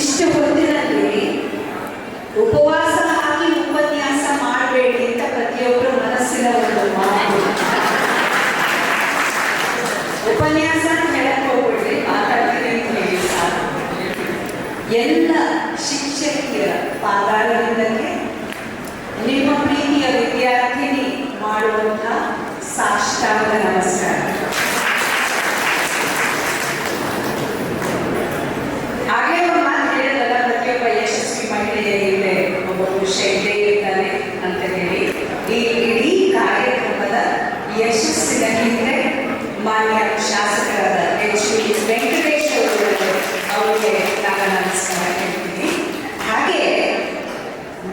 ಇಷ್ಟಪಡ್ತೀರ ಹೇಳಿ ಉಪವಾಸ ಹಾಕಿ ಉಪನ್ಯಾಸ ಮಾಡಬೇಡಿ ಅಂತ ಪ್ರತಿಯೊಬ್ಬರ ಮನಸ್ಸಿನ ಒಂದು ಮಾತು. ಉಪನ್ಯಾಸ ಹೇಳಕ್ ಹೋಗ್ಬಿಡ್ರಿ, ಮಾತಾಡ್ತೀನಿ ಅಂತ ಹೇಳಿ ಎಲ್ಲ ಶಿಕ್ಷಕಿಯ ಪಾದಾರದಿಂದಲೇ ನಿಮ್ಮ ಪ್ರೀತಿಯ ವಿದ್ಯಾರ್ಥಿನಿ ಮಾಡುವಂಥ ಸಾಷ್ಟಾಂಗ ನಮಸ್ಕಾರ.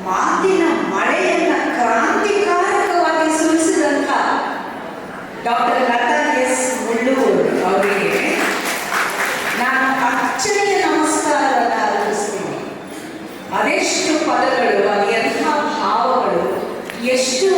ಮಾತಿನ ಮಳೆಯನ್ನ ಕ್ರಾಂತಿಕಾರಕವಾಗಿ ಸುರಿಸಿದಂತ ಡಾಕ್ಟರ್ ಲತಾ ಎಸ್ ಮುಳ್ಳೂರು ಅವರಿಗೆ ನಾನು ಅಚ್ಚರಿಯ ನಮಸ್ಕಾರವನ್ನು ಅರ್ಪಿಸ್ತೀನಿ. ಅದೆಷ್ಟು ಪದಗಳು ಅದೆಂಥ ಭಾವಗಳು, ಎಷ್ಟು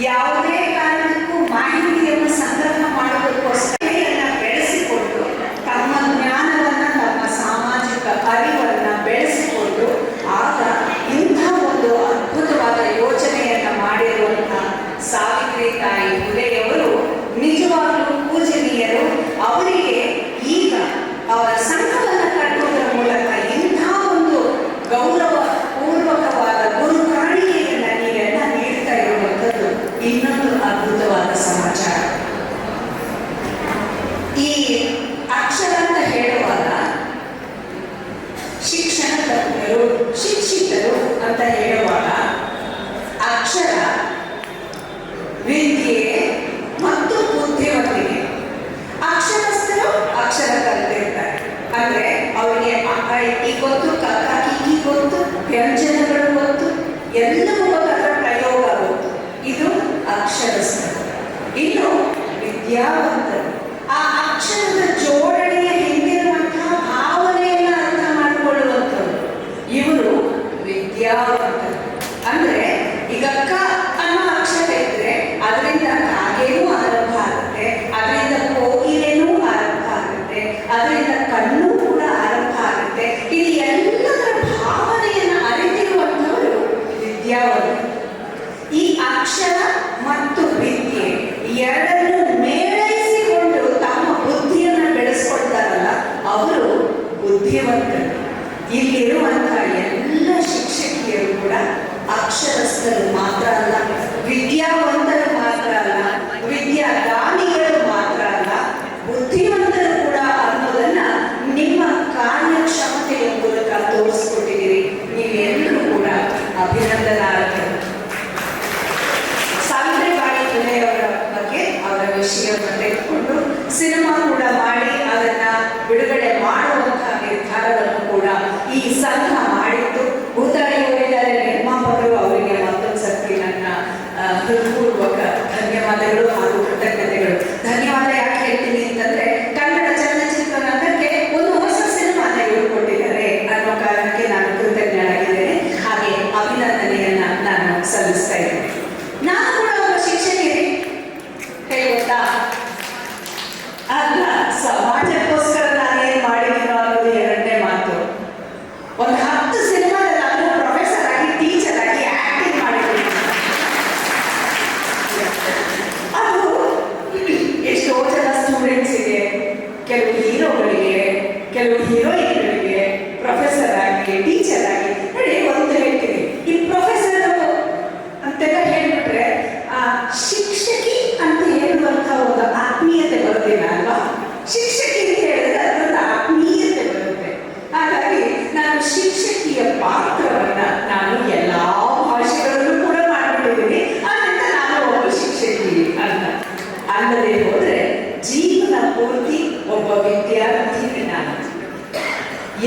ಯಾವುದೇ ಕಾರಣಕ್ಕೂ ಮಾಹಿತಿಯನ್ನು ಸಂಗ್ರಹ Yeah.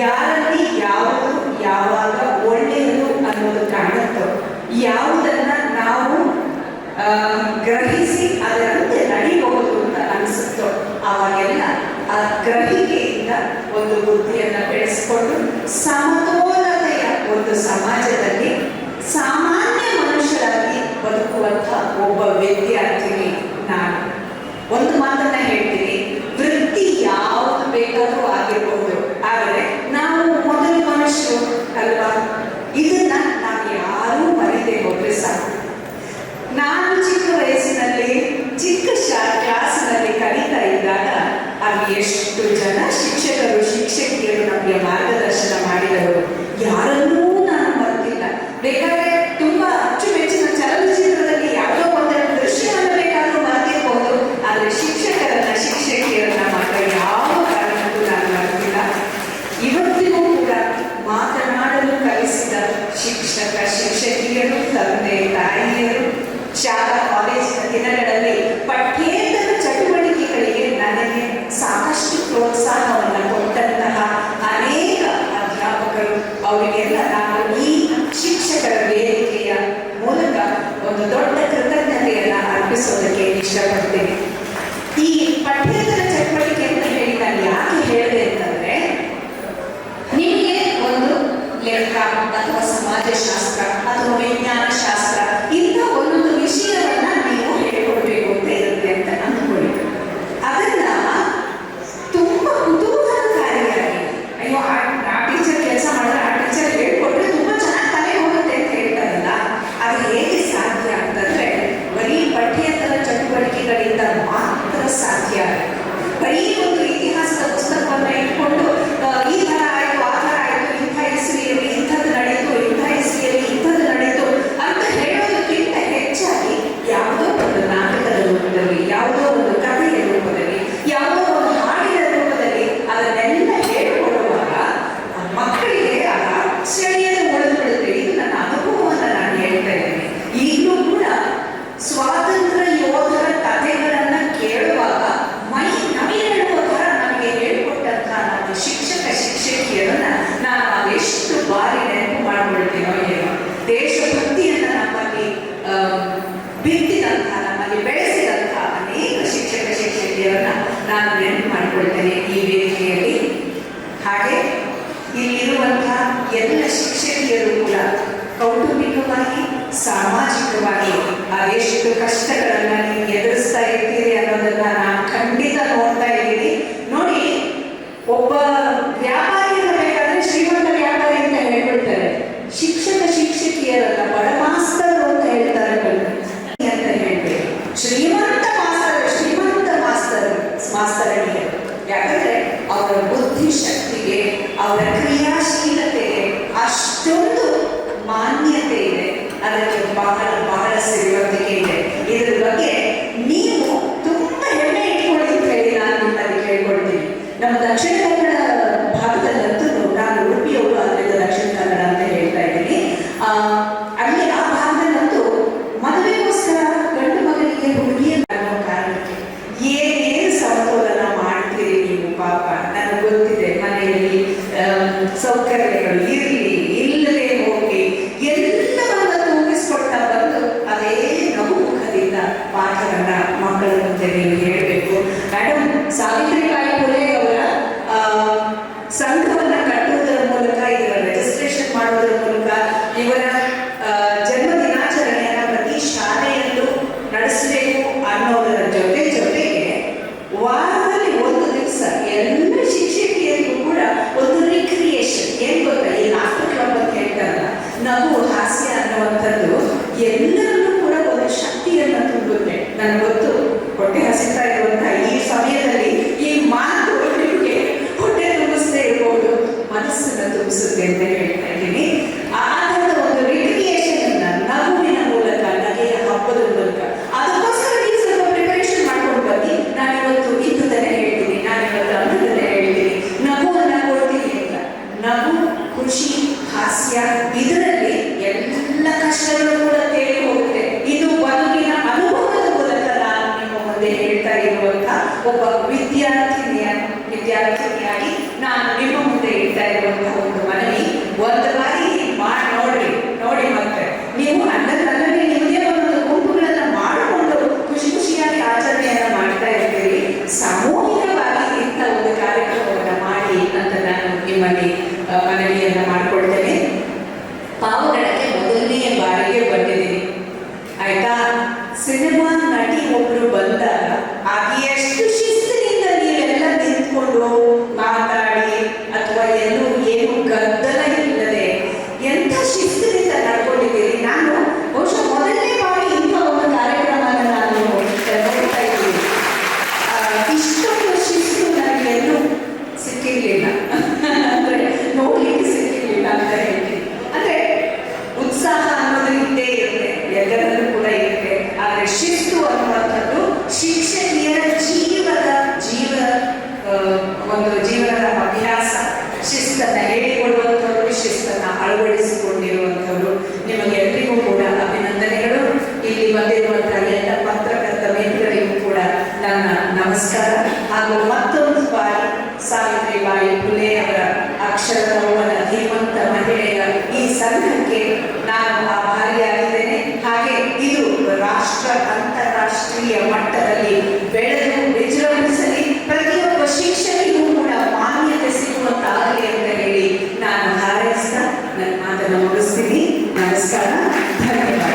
ಯಾರಲ್ಲಿ ಯಾವುದು, ಯಾವಾಗ ಒಳ್ಳೆಯದು ಅನ್ನೋದು ಕಾಣುತ್ತೋ. ಯಾವುದನ್ನು ನಾವು ಗ್ರಹಿಸಿ ಅದರಂತೆ ನಡಿಬಹುದು ಅಂತ ಅನಿಸುತ್ತೋ, ಆವಾಗೆಲ್ಲ ಆ ಗ್ರಹಿಕೆಯಿಂದ ಒಂದು ಬುದ್ಧಿಯನ್ನು ಬೆಳೆಸಿಕೊಂಡು ಸಮತೋಲನೆಯ ಒಂದು ಸಮಾಜದಲ್ಲಿ ಸಾಮಾನ್ಯ ಮನುಷ್ಯರಾಗಿ ಬದುಕುವಂಥ ಒಬ್ಬ ವ್ಯಕ್ತಿ ಆಗ್ತೀನಿ ನಾನು. ಒಂದು ಮಾತನ್ನು ಹೇಳ್ತೀನಿ, ವೃತ್ತಿ ಯಾವುದು ಬೇಕಾದರೂ ಆಗಿರಬಹುದು, ಆದರೆ ಅಷ್ಟು ಅಲ್ವಾ? ಇದನ್ನ ನಾವು ಯಾರೂ ಮರೀದೆ ಹೋದ್ರೆ ಸಾಕು. ನಾನು ಚಿಕ್ಕ ವಯಸ್ಸಿನಲ್ಲಿ, ಚಿಕ್ಕ ಶಾ ಕ್ಲಾಸ್ನಲ್ಲಿ ಕಲಿತಾ ಇದ್ದಾಗ ಅಲ್ಲಿ ಎಷ್ಟು ಜನ ಶಿಕ್ಷಕರು ಶಿಕ್ಷಕ ದಿನಗಳಲ್ಲಿ ಪಠ್ಯೇತರ ಚಟುವಟಿಕೆಗಳಿಗೆ ನನಗೆ ಸಾಕಷ್ಟು ಪ್ರೋತ್ಸಾಹವನ್ನು ಕೊಟ್ಟಂತಹ ಅನೇಕ ಅಧ್ಯಾಪಕರು. ಅವರಿಗೆಲ್ಲ ನಾನು ಈ ಶಿಕ್ಷಕರ ವೇದಿಕೆಯ ಮೂಲಕ ಒಂದು ದೊಡ್ಡ ಕೃತಜ್ಞತೆಯನ್ನು ಅರ್ಪಿಸೋದಕ್ಕೆ ಇಷ್ಟಪಡ್ತೇನೆ. ಈ ಪಠ್ಯೇತರ ಚಟುವಟಿಕೆ ಅಂತ ಹೇಳಿ ನಾನು ಯಾಕೆ ಹೇಳಿದೆ ಅಂತಂದ್ರೆ, ನಿಮಗೆ ಒಂದು ಲೆಕ್ಕ ಅಥವಾ ಸಮಾಜಶಾಸ್ತ್ರ ಅಥವಾ ವಿಜ್ಞಾನ ಶಾಸ್ತ್ರ Santiago. ಮಾಡಿಕೊಳ್ತೇನೆ ಈ ವೇದಿಕೆಯಲ್ಲಿ. ಹಾಗೆ ಇಲ್ಲಿರುವಂತಹ ಎಲ್ಲ ಶಿಕ್ಷಕಿಯರು ಕೂಡ ಕೌಟುಂಬಿಕವಾಗಿ, ಸಾಮಾಜಿಕವಾಗಿ ಅದೆಷ್ಟು ಕಷ್ಟಗಳನ್ನು ನೀವು ಎದುರಿಸ್ತಾ ಇರ್ತೀರಿ ಅನ್ನೋದನ್ನು ನಾನು ಖಂಡಿತ ನೋಡ್ತೀನಿ ಭಾಗದಲ್ಲಂತೂ ನಾನು ಉಡುಪಿಯವರು ಅದರಿಂದ ದಕ್ಷಿಣ ಕನ್ನಡ ಅಂತ ಹೇಳ್ತಾ ಇದ್ದೀನಿ. ಅಲ್ಲಿ ಆ ಭಾಗದಲ್ಲಂತೂ ಮದುವೆಗೋಸ್ಕರ ಗಂಡು ಮಗನಿಗೆ ಹುಡುಗಿಯ ಕಾರಣಕ್ಕೆ ಏನೇನು ಸಮತೋಲನ ಮಾಡ್ತೀರಿ ನೀವು ಪಾಪ? ನನಗೆ ಗೊತ್ತಿದೆ, ಮನೆಯಲ್ಲಿ ಸೌಕರ್ಯಗಳು ಇರಲಿ, ಇಲ್ಲದೆ ಹೋಗಿ ಎಲ್ಲವನ್ನ ತುಂಬಿಸ್ಕೊಡ್ತಾ ಬಂದು ಅದೇ ನಗು ಮುಖದಿಂದ ಪಾಠವನ್ನು ಮಕ್ಕಳ ಮುಂದೆ ನೀವು ಹೇಳಬೇಕು. Madam Savitri certainly